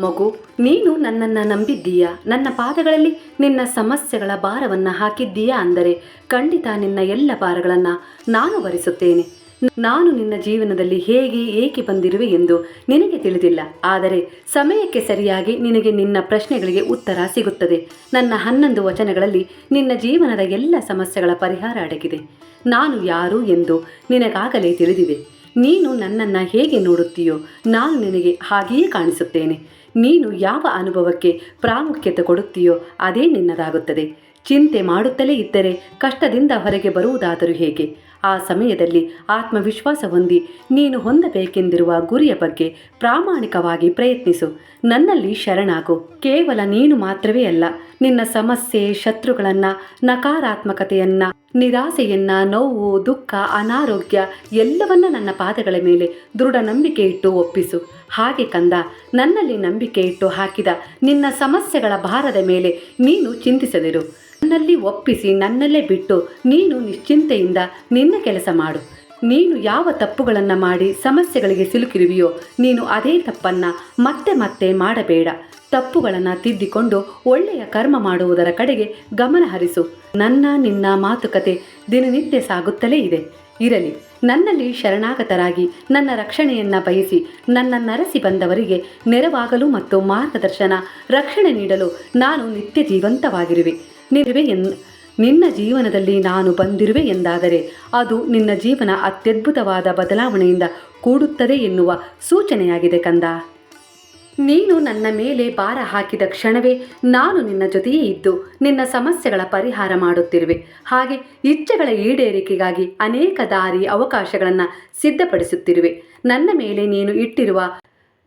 ಮಗು, ನೀನು ನನ್ನನ್ನು ನಂಬಿದ್ದೀಯಾ? ನನ್ನ ಪಾದಗಳಲ್ಲಿ ನಿನ್ನ ಸಮಸ್ಯೆಗಳ ಭಾರವನ್ನು ಹಾಕಿದ್ದೀಯಾ ಅಂದರೆ ಖಂಡಿತ ನಿನ್ನ ಎಲ್ಲ ಭಾರಗಳನ್ನು ನಾನು ಭರಿಸುತ್ತೇನೆ ನಾನು ನಿನ್ನ ಜೀವನದಲ್ಲಿ ಹೇಗೆ ಏಕೆ ಬಂದಿರುವೆ ಎಂದು ನಿನಗೆ ತಿಳಿದಿಲ್ಲ. ಆದರೆ ಸಮಯಕ್ಕೆ ಸರಿಯಾಗಿ ನಿನಗೆ ನಿನ್ನ ಪ್ರಶ್ನೆಗಳಿಗೆ ಉತ್ತರ ಸಿಗುತ್ತದೆ. ನನ್ನ ಹನ್ನೊಂದು ವಚನಗಳಲ್ಲಿ ನಿನ್ನ ಜೀವನದ ಎಲ್ಲ ಸಮಸ್ಯೆಗಳ ಪರಿಹಾರ ಅಡಗಿದೆ. ನಾನು ಯಾರು ಎಂದು ನಿನಗಾಗಲೇ ತಿಳಿದಿದೆ. ನೀನು ನನ್ನನ್ನು ಹೇಗೆ ನೋಡುತ್ತೀಯೋ ನಾನು ನಿನಗೆ ಹಾಗೆಯೇ ಕಾಣಿಸುತ್ತೇನೆ. ನೀನು ಯಾವ ಅನುಭವಕ್ಕೆ ಪ್ರಾಮುಖ್ಯತೆ ಕೊಡುತ್ತೀಯೋ ಅದೇ ನಿನ್ನದಾಗುತ್ತದೆ. ಚಿಂತೆ ಮಾಡುತ್ತಲೇ ಇದ್ದರೆ ಕಷ್ಟದಿಂದ ಹೊರಗೆ ಬರುವುದಾದರೂ ಹೇಗೆ? ಆ ಸಮಯದಲ್ಲಿ ಆತ್ಮವಿಶ್ವಾಸ ಹೊಂದಿ ನೀನು ಹೊಂದಬೇಕೆಂದಿರುವ ಗುರಿಯ ಬಗ್ಗೆ ಪ್ರಾಮಾಣಿಕವಾಗಿ ಪ್ರಯತ್ನಿಸು. ನನ್ನಲ್ಲಿ ಶರಣಾಗು. ಕೇವಲ ನೀನು ಮಾತ್ರವೇ ಅಲ್ಲ, ನಿನ್ನ ಸಮಸ್ಯೆ, ಶತ್ರುಗಳನ್ನು, ನಕಾರಾತ್ಮಕತೆಯನ್ನ, ನಿರಾಸೆಯನ್ನ, ನೋವು, ದುಃಖ, ಅನಾರೋಗ್ಯ ಎಲ್ಲವನ್ನ ನನ್ನ ಪಾದಗಳ ಮೇಲೆ ದೃಢ ನಂಬಿಕೆ ಇಟ್ಟು ಒಪ್ಪಿಸು. ಹಾಗೆ ಕಂದ, ನನ್ನಲ್ಲಿ ನಂಬಿಕೆ ಇಟ್ಟು ಹಾಕಿದ ನಿನ್ನ ಸಮಸ್ಯೆಗಳ ಭಾರದ ಮೇಲೆ ನೀನು ಚಿಂತಿಸದಿರು. ನನ್ನಲ್ಲಿ ಒಪ್ಪಿಸಿ ನನ್ನಲ್ಲೇ ಬಿಟ್ಟು ನೀನು ನಿಶ್ಚಿಂತೆಯಿಂದ ನಿನ್ನ ಕೆಲಸ ಮಾಡು. ನೀನು ಯಾವ ತಪ್ಪುಗಳನ್ನು ಮಾಡಿ ಸಮಸ್ಯೆಗಳಿಗೆ ಸಿಲುಕಿರುವಿಯೋ ನೀನು ಅದೇ ತಪ್ಪನ್ನು ಮತ್ತೆ ಮತ್ತೆ ಮಾಡಬೇಡ. ತಪ್ಪುಗಳನ್ನು ತಿದ್ದಿಕೊಂಡು ಒಳ್ಳೆಯ ಕರ್ಮ ಮಾಡುವುದರ ಕಡೆಗೆ ಗಮನ ಹರಿಸು. ನನ್ನ ನಿನ್ನ ಮಾತುಕತೆ ದಿನನಿತ್ಯ ಸಾಗುತ್ತಲೇ ಇದೆ. ಇರಲಿ, ನನ್ನಲ್ಲಿ ಶರಣಾಗತರಾಗಿ ನನ್ನ ರಕ್ಷಣೆಯನ್ನ ಬಯಸಿ ನನ್ನ ನರಸಿ ಬಂದವರಿಗೆ ನೆರವಾಗಲು ಮತ್ತು ಮಾರ್ಗದರ್ಶನ, ರಕ್ಷಣೆ ನೀಡಲು ನಾನು ನಿತ್ಯ ಜೀವಂತವಾಗಿರುವೆ. ಎನ್ ನಿನ್ನ ಜೀವನದಲ್ಲಿ ನಾನು ಬಂದಿರುವೆ ಎಂದಾದರೆ ಅದು ನಿನ್ನ ಜೀವನ ಅತ್ಯದ್ಭುತವಾದ ಬದಲಾವಣೆಯಿಂದ ಕೂಡುತ್ತದೆ ಎನ್ನುವ ಸೂಚನೆಯಾಗಿದೆ ಕಂದ. ನೀನು ನನ್ನ ಮೇಲೆ ಭಾರ ಹಾಕಿದ ಕ್ಷಣವೇ ನಾನು ನಿನ್ನ ಜೊತೆಯೇ ಇದ್ದು ನಿನ್ನ ಸಮಸ್ಯೆಗಳ ಪರಿಹಾರ ಮಾಡುತ್ತಿರುವೆ. ಹಾಗೆ ಇಚ್ಛೆಗಳ ಈಡೇರಿಕೆಗಾಗಿ ಅನೇಕ ದಾರಿ ಅವಕಾಶಗಳನ್ನು ಸಿದ್ಧಪಡಿಸುತ್ತಿರುವೆ. ನನ್ನ ಮೇಲೆ ನೀನು ಇಟ್ಟಿರುವ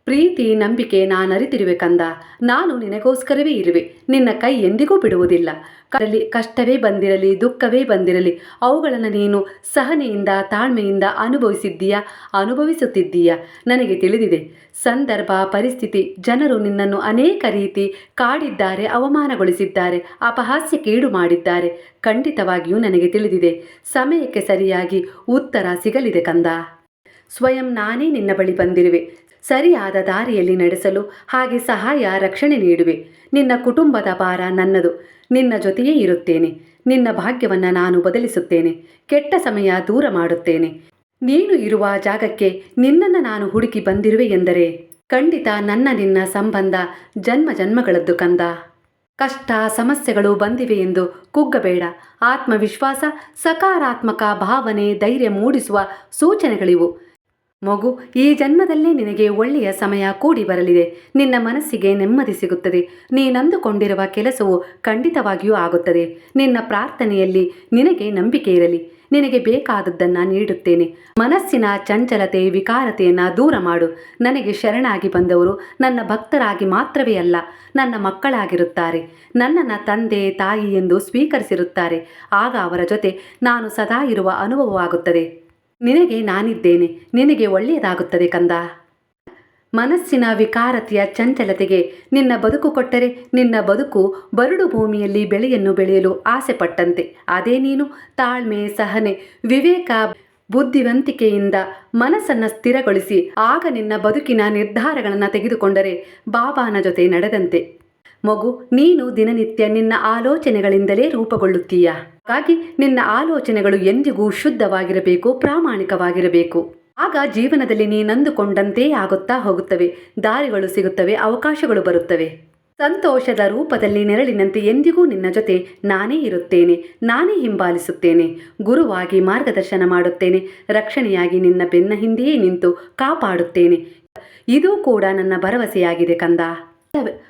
ಪ್ರೀತಿ, ನಂಬಿಕೆ ನಾನರಿತಿರುವೆ ಕಂದ. ನಾನು ನಿನಗೋಸ್ಕರವೇ ಇರುವೆ. ನಿನ್ನ ಕೈ ಎಂದಿಗೂ ಬಿಡುವುದಿಲ್ಲ. ಕರಲಿ ಕಷ್ಟವೇ ಬಂದಿರಲಿ, ದುಃಖವೇ ಬಂದಿರಲಿ, ಅವುಗಳನ್ನು ನೀನು ಸಹನೆಯಿಂದ, ತಾಳ್ಮೆಯಿಂದ ಅನುಭವಿಸಿದ್ದೀಯಾ? ಅನುಭವಿಸುತ್ತಿದ್ದೀಯಾ? ನನಗೆ ತಿಳಿದಿದೆ. ಸಂದರ್ಭ, ಪರಿಸ್ಥಿತಿ, ಜನರು ನಿನ್ನನ್ನು ಅನೇಕ ರೀತಿ ಕಾಡಿದ್ದಾರೆ, ಅವಮಾನಗೊಳಿಸಿದ್ದಾರೆ ಅಪಹಾಸ್ಯಕ್ಕೀಡು ಮಾಡಿದ್ದಾರೆ. ಖಂಡಿತವಾಗಿಯೂ ನನಗೆ ತಿಳಿದಿದೆ. ಸಮಯಕ್ಕೆ ಸರಿಯಾಗಿ ಉತ್ತರ ಸಿಗಲಿದೆ ಕಂದ. ಸ್ವಯಂ ನಾನೇ ನಿನ್ನ ಬಳಿ ಬಂದಿರುವೆ. ಸರಿಯಾದ ದಾರಿಯಲ್ಲಿ ನಡೆಸಲು ಹಾಗೆ ಸಹಾಯ, ರಕ್ಷಣೆ ನೀಡುವೆ. ನಿನ್ನ ಕುಟುಂಬದ ಭಾರ ನನ್ನದು. ನಿನ್ನ ಜೊತೆಯೇ ಇರುತ್ತೇನೆ. ನಿನ್ನ ಭಾಗ್ಯವನ್ನು ನಾನು ಬದಲಿಸುತ್ತೇನೆ. ಕೆಟ್ಟ ಸಮಯ ದೂರ ಮಾಡುತ್ತೇನೆ. ನೀನು ಇರುವ ಜಾಗಕ್ಕೆ ನಿನ್ನನ್ನು ನಾನು ಹುಡುಕಿ ಬಂದಿರುವೆ ಎಂದರೆ, ಖಂಡಿತ ನನ್ನ ನಿನ್ನ ಸಂಬಂಧ ಜನ್ಮ ಜನ್ಮಗಳದ್ದು ಕಂದ. ಕಷ್ಟ, ಸಮಸ್ಯೆಗಳು ಬಂದಿವೆ ಎಂದು ಕುಗ್ಗಬೇಡ. ಆತ್ಮವಿಶ್ವಾಸ, ಸಕಾರಾತ್ಮಕ ಭಾವನೆ, ಧೈರ್ಯ ಮೂಡಿಸುವ ಸೂಚನೆಗಳಿವು. ಮಗು, ಈ ಜನ್ಮದಲ್ಲೇ ನಿನಗೆ ಒಳ್ಳೆಯ ಸಮಯ ಕೂಡಿ ಬರಲಿದೆ. ನಿನ್ನ ಮನಸ್ಸಿಗೆ ನೆಮ್ಮದಿ ಸಿಗುತ್ತದೆ. ನೀನಂದುಕೊಂಡಿರುವ ಕೆಲಸವು ಖಂಡಿತವಾಗಿಯೂ ಆಗುತ್ತದೆ. ನಿನ್ನ ಪ್ರಾರ್ಥನೆಯಲ್ಲಿ ನಿನಗೆ ನಂಬಿಕೆ ಇರಲಿ. ನಿನಗೆ ಬೇಕಾದದ್ದನ್ನು ನೀಡುತ್ತೇನೆ. ಮನಸ್ಸಿನ ಚಂಚಲತೆ, ವಿಕಾರತೆಯನ್ನು ದೂರ ಮಾಡು. ನನಗೆ ಶರಣಾಗಿ ಬಂದವರು ನನ್ನ ಭಕ್ತರಾಗಿ ಮಾತ್ರವೇ ಅಲ್ಲ, ನನ್ನ ಮಕ್ಕಳಾಗಿರುತ್ತಾರೆ. ನನ್ನನ್ನು ತಂದೆ, ತಾಯಿ ಎಂದು ಸ್ವೀಕರಿಸಿರುತ್ತಾರೆ. ಆಗ ಅವರ ಜೊತೆ ನಾನು ಸದಾ ಇರುವ ಅನುಭವವಾಗುತ್ತದೆ. ನಿನಗೆ ನಾನಿದ್ದೇನೆ, ನಿನಗೆ ಒಳ್ಳೆಯದಾಗುತ್ತದೆ ಕಂದ. ಮನಸ್ಸಿನ ವಿಕಾರತೆಯ ಚಂಚಲತೆಗೆ ನಿನ್ನ ಬದುಕು ಕೊಟ್ಟರೆ ನಿನ್ನ ಬದುಕು ಬರಡು ಭೂಮಿಯಲ್ಲಿ ಬೆಳೆಯನ್ನು ಬೆಳೆಯಲು ಆಸೆ ಪಟ್ಟಂತೆ ಅದೇ ನೀನು ತಾಳ್ಮೆ, ಸಹನೆ, ವಿವೇಕ, ಬುದ್ಧಿವಂತಿಕೆಯಿಂದ ಮನಸ್ಸನ್ನು ಸ್ಥಿರಗೊಳಿಸಿ, ಆಗ ನಿನ್ನ ಬದುಕಿನ ನಿರ್ಧಾರಗಳನ್ನು ತೆಗೆದುಕೊಂಡರೆ ಬಾಬಾನ ಜೊತೆ ನಡೆದಂತೆ. ಮಗು, ನೀನು ದಿನನಿತ್ಯ ನಿನ್ನ ಆಲೋಚನೆಗಳಿಂದಲೇ ರೂಪುಗೊಳ್ಳುತ್ತೀಯ? ಹಾಗಾಗಿ ನಿನ್ನ ಆಲೋಚನೆಗಳು ಎಂದಿಗೂ ಶುದ್ಧವಾಗಿರಬೇಕು, ಪ್ರಾಮಾಣಿಕವಾಗಿರಬೇಕು. ಆಗ ಜೀವನದಲ್ಲಿ ನೀನಂದುಕೊಂಡಂತೆಯೇ ಆಗುತ್ತಾ ಹೋಗುತ್ತವೆ, ದಾರಿಗಳು ಸಿಗುತ್ತವೆ, ಅವಕಾಶಗಳು ಬರುತ್ತವೆ. ಸಂತೋಷದ ರೂಪದಲ್ಲಿ ನೆರಳಿನಂತೆ ಎಂದಿಗೂ ನಿನ್ನ ಜೊತೆ ನಾನೇ ಇರುತ್ತೇನೆ, ನಾನೇ ಹಿಂಬಾಲಿಸುತ್ತೇನೆ. ಗುರುವಾಗಿ ಮಾರ್ಗದರ್ಶನ ಮಾಡುತ್ತೇನೆ, ರಕ್ಷಣೆಯಾಗಿ ನಿನ್ನ ಬೆನ್ನ ಹಿಂದೆಯೇ ನಿಂತು ಕಾಪಾಡುತ್ತೇನೆ. ಇದು ಕೂಡ ನನ್ನ ಭರವಸೆಯಾಗಿದೆ ಕಂದ.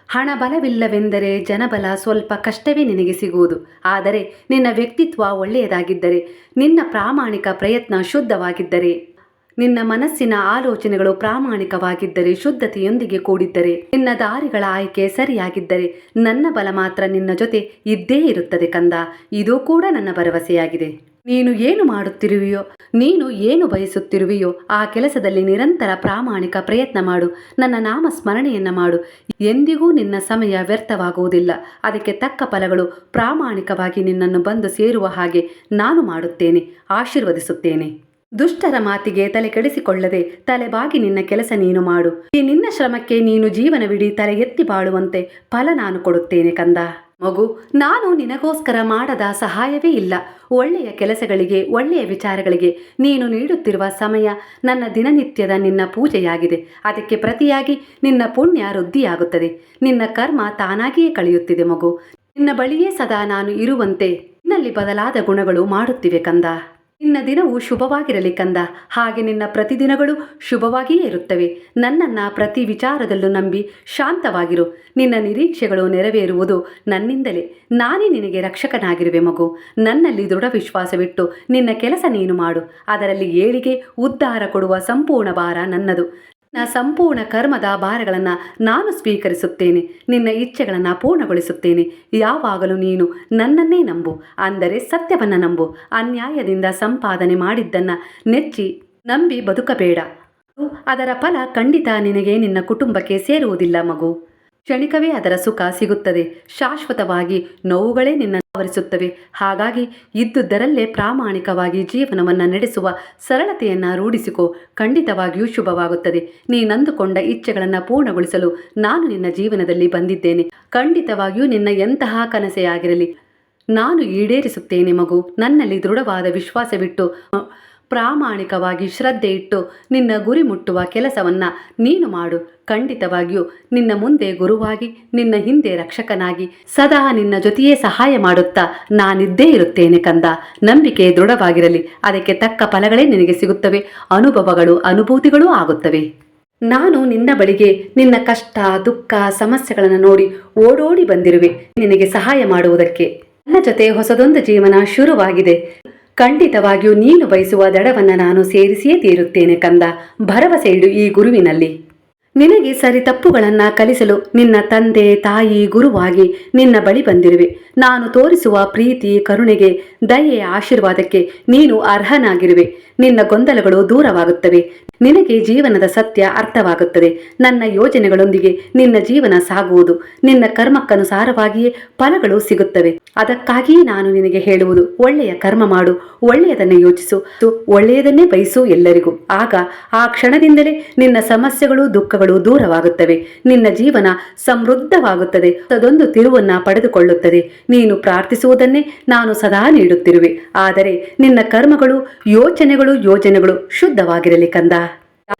ಹಣ ಬಲವಿಲ್ಲವೆಂದರೆ ಜನಬಲ ಸ್ವಲ್ಪ ಕಷ್ಟವೇ ನಿನಗೆ ಸಿಗುವುದು. ಆದರೆ ನಿನ್ನ ವ್ಯಕ್ತಿತ್ವ ಒಳ್ಳೆಯದಾಗಿದ್ದರೆ, ನಿನ್ನ ಪ್ರಾಮಾಣಿಕ ಪ್ರಯತ್ನ ಶುದ್ಧವಾಗಿದ್ದರೆ, ನಿನ್ನ ಮನಸ್ಸಿನ ಆಲೋಚನೆಗಳು ಪ್ರಾಮಾಣಿಕವಾಗಿದ್ದರೆ, ಶುದ್ಧತೆಯೊಂದಿಗೆ ಕೂಡಿದ್ದರೆ, ನಿನ್ನ ದಾರಿಗಳ ಆಯ್ಕೆ ಸರಿಯಾಗಿದ್ದರೆ, ನನ್ನ ಬಲ ಮಾತ್ರ ನಿನ್ನ ಜೊತೆ ಇದ್ದೇ ಇರುತ್ತದೆ ಕಂದ. ಇದು ಕೂಡ ನನ್ನ ಭರವಸೆಯಾಗಿದೆ. ನೀನು ಏನು ಮಾಡುತ್ತಿರುವೆಯೋ, ನೀನು ಏನು ಬಯಸುತ್ತಿರುವೆಯೋ, ಆ ಕೆಲಸದಲ್ಲಿ ನಿರಂತರ ಪ್ರಾಮಾಣಿಕ ಪ್ರಯತ್ನ ಮಾಡು, ನನ್ನ ನಾಮ ಸ್ಮರಣೆಯನ್ನ ಮಾಡು. ಎಂದಿಗೂ ನಿನ್ನ ಸಮಯ ವ್ಯರ್ಥವಾಗುವುದಿಲ್ಲ. ಅದಕ್ಕೆ ತಕ್ಕ ಫಲಗಳು ಪ್ರಾಮಾಣಿಕವಾಗಿ ನಿನ್ನನ್ನು ಬಂದು ಸೇರುವ ಹಾಗೆ ನಾನು ಮಾಡುತ್ತೇನೆ, ಆಶೀರ್ವದಿಸುತ್ತೇನೆ. ದುಷ್ಟರ ಮಾತಿಗೆ ತಲೆ ಕೆಡಿಸಿಕೊಳ್ಳದೆ ತಲೆಬಾಗಿ ನಿನ್ನ ಕೆಲಸ ನೀನು ಮಾಡು. ಈ ನಿನ್ನ ಶ್ರಮಕ್ಕೆ ನೀನು ಜೀವನವಿಡೀ ತಲೆ ಎತ್ತಿ ಬಾಳುವಂತೆ ಫಲ ನಾನು ಕೊಡುತ್ತೇನೆ ಕಂದ. ಮಗು, ನಾನು ನಿನಗೋಸ್ಕರ ಮಾಡದ ಸಹಾಯವೇ ಇಲ್ಲ. ಒಳ್ಳೆಯ ಕೆಲಸಗಳಿಗೆ, ಒಳ್ಳೆಯ ವಿಚಾರಗಳಿಗೆ ನೀನು ನೀಡುತ್ತಿರುವ ಸಮಯ ನನ್ನ ದಿನನಿತ್ಯದ ನಿನ್ನ ಪೂಜೆಯಾಗಿದೆ. ಅದಕ್ಕೆ ಪ್ರತಿಯಾಗಿ ನಿನ್ನ ಪುಣ್ಯ ವೃದ್ಧಿಯಾಗುತ್ತದೆ. ನಿನ್ನ ಕರ್ಮ ತಾನಾಗಿಯೇ ಕಳೆಯುತ್ತಿದೆ ಮಗು. ನಿನ್ನ ಬಳಿಯೇ ಸದಾ ನಾನು ಇರುವಂತೆ. ನಿನ್ನಲ್ಲಿ ಬದಲಾದ ಗುಣಗಳು ಮಾಡುತ್ತಿವೆ ಕಂದ. ನಿನ್ನ ದಿನವು ಶುಭವಾಗಿರಲಿ ಕಂದ. ಹಾಗೆ ನಿನ್ನ ಪ್ರತಿದಿನಗಳು ಶುಭವಾಗಿಯೇ ಇರುತ್ತವೆ. ನನ್ನನ್ನು ಪ್ರತಿ ವಿಚಾರದಲ್ಲೂ ನಂಬಿ ಶಾಂತವಾಗಿರು. ನಿನ್ನ ನಿರೀಕ್ಷೆಗಳು ನೆರವೇರುವುದು ನನ್ನಿಂದಲೇ. ನಾನೇ ನಿನಗೆ ರಕ್ಷಕನಾಗಿರುವೆ ಮಗು. ನನ್ನಲ್ಲಿ ದೃಢ ವಿಶ್ವಾಸವಿಟ್ಟು ನಿನ್ನ ಕೆಲಸ ನೀನು ಮಾಡು. ಅದರಲ್ಲಿ ಏಳಿಗೆ ಉದ್ಧಾರ ಕೊಡುವ ಸಂಪೂರ್ಣ ಭಾರ ನನ್ನದು. ನಿನ್ನ ಸಂಪೂರ್ಣ ಕರ್ಮದ ಭಾರಗಳನ್ನು ನಾನು ಸ್ವೀಕರಿಸುತ್ತೇನೆ. ನಿನ್ನ ಇಚ್ಛೆಗಳನ್ನು ಪೂರ್ಣಗೊಳಿಸುತ್ತೇನೆ. ಯಾವಾಗಲೂ ನೀನು ನನ್ನನ್ನೇ ನಂಬು, ಅಂದರೆ ಸತ್ಯವನ್ನು ನಂಬು. ಅನ್ಯಾಯದಿಂದ ಸಂಪಾದನೆ ಮಾಡಿದ್ದನ್ನು ನೆಚ್ಚಿ, ನಂಬಿ ಬದುಕಬೇಡ. ಅದರ ಫಲ ಖಂಡಿತ ನಿನಗೆ ನಿನ್ನ ಕುಟುಂಬಕ್ಕೆ ಸೇರುವುದಿಲ್ಲ ಮಗು. ಕ್ಷಣಿಕವೇ ಅದರ ಸುಖ ಸಿಗುತ್ತದೆ. ಶಾಶ್ವತವಾಗಿ ನೋವುಗಳೇ ನಿನ್ನ ಆವರಿಸುತ್ತವೆ. ಹಾಗಾಗಿ ಇದ್ದುದರಲ್ಲೇ ಪ್ರಾಮಾಣಿಕವಾಗಿ ಜೀವನವನ್ನು ನಡೆಸುವ ಸರಳತೆಯನ್ನು ರೂಢಿಸಿಕೋ. ಖಂಡಿತವಾಗಿಯೂ ಶುಭವಾಗುತ್ತದೆ. ನೀನಂದುಕೊಂಡ ಇಚ್ಛೆಗಳನ್ನು ಪೂರ್ಣಗೊಳಿಸಲು ನಾನು ನಿನ್ನ ಜೀವನದಲ್ಲಿ ಬಂದಿದ್ದೇನೆ. ಖಂಡಿತವಾಗಿಯೂ ನಿನ್ನ ಎಂತಹ ಕನಸೆಯಾಗಿರಲಿ ನಾನು ಈಡೇರಿಸುತ್ತೇನೆ ಮಗು. ನನ್ನಲ್ಲಿ ದೃಢವಾದ ವಿಶ್ವಾಸವಿಟ್ಟು ಪ್ರಾಮಾಣಿಕವಾಗಿ ಶ್ರದ್ಧೆ ಇಟ್ಟು ನಿನ್ನ ಗುರಿ ಮುಟ್ಟುವ ಕೆಲಸವನ್ನು ನೀನು ಮಾಡು. ಖಂಡಿತವಾಗಿಯೂ ನಿನ್ನ ಮುಂದೆ ಗುರುವಾಗಿ, ನಿನ್ನ ಹಿಂದೆ ರಕ್ಷಕನಾಗಿ ಸದಾ ನಿನ್ನ ಜೊತೆಯೇ ಸಹಾಯ ಮಾಡುತ್ತಾ ನಾನಿದ್ದೇ ಇರುತ್ತೇನೆ ಕಂದ. ನಂಬಿಕೆ ದೃಢವಾಗಿರಲಿ. ಅದಕ್ಕೆ ತಕ್ಕ ಫಲಗಳೇ ನಿನಗೆ ಸಿಗುತ್ತವೆ. ಅನುಭವಗಳು ಅನುಭೂತಿಗಳೂ ಆಗುತ್ತವೆ. ನಾನು ನಿನ್ನ ಬಳಿಗೆ ನಿನ್ನ ಕಷ್ಟ, ದುಃಖ, ಸಮಸ್ಯೆಗಳನ್ನು ನೋಡಿ ಓಡೋಡಿ ಬಂದಿರುವೆ. ನಿನಗೆ ಸಹಾಯ ಮಾಡುವುದಕ್ಕೆ ನನ್ನ ಜೊತೆ ಹೊಸದೊಂದು ಜೀವನ ಶುರುವಾಗಿದೆ. ಖಂಡಿತವಾಗಿಯೂ ನೀನು ಬಯಸುವ ದಡವನ್ನು ನಾನು ಸೇರಿಸಿಯೇ ತೀರುತ್ತೇನೆ ಕಂದ. ಭರವಸೆ ಇಡು ಈ ಗುರುವಿನಲ್ಲಿ. ನಿನಗೆ ಸರಿ ತಪ್ಪುಗಳನ್ನು ಕಲಿಸಲು ನಿನ್ನ ತಂದೆ, ತಾಯಿ, ಗುರುವಾಗಿ ನಿನ್ನ ಬಳಿ ಬಂದಿರುವೆ. ನಾನು ತೋರಿಸುವ ಪ್ರೀತಿ, ಕರುಣೆಗೆ, ದಯೆಯ ಆಶೀರ್ವಾದಕ್ಕೆ ನೀನು ಅರ್ಹನಾಗಿರುವೆ. ನಿನ್ನ ಗೊಂದಲಗಳು ದೂರವಾಗುತ್ತವೆ. ನಿನಗೆ ಜೀವನದ ಸತ್ಯ ಅರ್ಥವಾಗುತ್ತದೆ. ನನ್ನ ಯೋಜನೆಗಳೊಂದಿಗೆ ನಿನ್ನ ಜೀವನ ಸಾಗುವುದು. ನಿನ್ನ ಕರ್ಮಕ್ಕನುಸಾರವಾಗಿಯೇ ಫಲಗಳು ಸಿಗುತ್ತವೆ. ಅದಕ್ಕಾಗಿಯೇ ನಾನು ನಿನಗೆ ಹೇಳುವುದು, ಒಳ್ಳೆಯ ಕರ್ಮ ಮಾಡು, ಒಳ್ಳೆಯದನ್ನೇ ಯೋಚಿಸು ಒಳ್ಳೆಯದನ್ನೇ ಬಯಸು ಎಲ್ಲರಿಗೂ. ಆಗ ಆ ಕ್ಷಣದಿಂದಲೇ ನಿನ್ನ ಸಮಸ್ಯೆಗಳು ದುಃಖಗಳು ದೂರವಾಗುತ್ತವೆ. ನಿನ್ನ ಜೀವನ ಸಮೃದ್ಧವಾಗುತ್ತದೆ. ಅದೊಂದು ತಿರುವನ್ನ ಪಡೆದುಕೊಳ್ಳುತ್ತದೆ. ನೀನು ಪ್ರಾರ್ಥಿಸುವುದನ್ನೇ ನಾನು ಸದಾ ನೀಡುತ್ತಿರುವೆ. ಆದರೆ ನಿನ್ನ ಕರ್ಮಗಳು ಯೋಚನೆಗಳು ಯೋಜನೆಗಳು ಶುದ್ಧವಾಗಿರಲಿ ಕಂದ.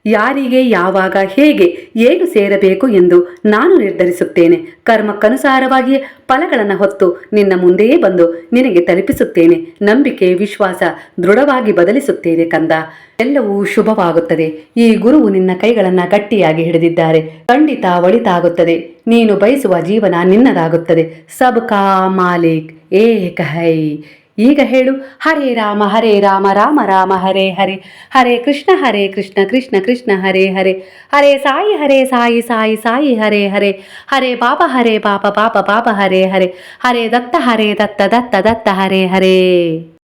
ಯಾರಿಗೆ, ಯಾವಾಗ, ಹೇಗೆ, ಏನು ಸೇರಬೇಕು ಎಂದು ನಾನು ನಿರ್ಧರಿಸುತ್ತೇನೆ. ಕರ್ಮಕ್ಕನುಸಾರವಾಗಿಯೇ ಫಲಗಳನ್ನು ಹೊತ್ತು ನಿನ್ನ ಮುಂದೆಯೇ ಬಂದು ನಿನಗೆ ತಲುಪಿಸುತ್ತೇನೆ. ನಂಬಿಕೆ, ವಿಶ್ವಾಸ ದೃಢವಾಗಿ ಬದಲಿಸುತ್ತೇನೆ ಕಂದ. ಎಲ್ಲವೂ ಶುಭವಾಗುತ್ತದೆ. ಈ ಗುರುವು ನಿನ್ನ ಕೈಗಳನ್ನು ಗಟ್ಟಿಯಾಗಿ ಹಿಡಿದಿದ್ದಾರೆ. ಖಂಡಿತ ಒಳಿತಾಗುತ್ತದೆ. ನೀನು ಬಯಸುವ ಜೀವನ ನಿನ್ನದಾಗುತ್ತದೆ. ಸಬ್ ಕಾ ಮಾಲಿಕ್ ಏಕ ಹೈ ಈಗ ಹೇಳು, ಹರೇ ರಾಮ ಹರೇ ರಾಮ ರಾಮ ರಾಮ, ಹರೇ ಹರೇ. ಹರೇ ಕೃಷ್ಣ ಹರೇ ಕೃಷ್ಣ ಕೃಷ್ಣ ಕೃಷ್ಣ, ಹರೇ ಹರೇ. ಹರೇ ಸಾಯಿ ಹರೇ ಸಾಯಿ ಸಾಯಿ ಸಾಯಿ, ಹರೇ ಹರೇ. ಹರೇ ಪಾಪ ಹರೇ ಪಾಪ ಪಾಪ ಪಾಪ, ಹರೇ ಹರೇ. ಹರೇ ದತ್ತ ಹರೇ ದತ್ತ ದತ್ತ ದತ್ತ, ಹರೇ ಹರೇ.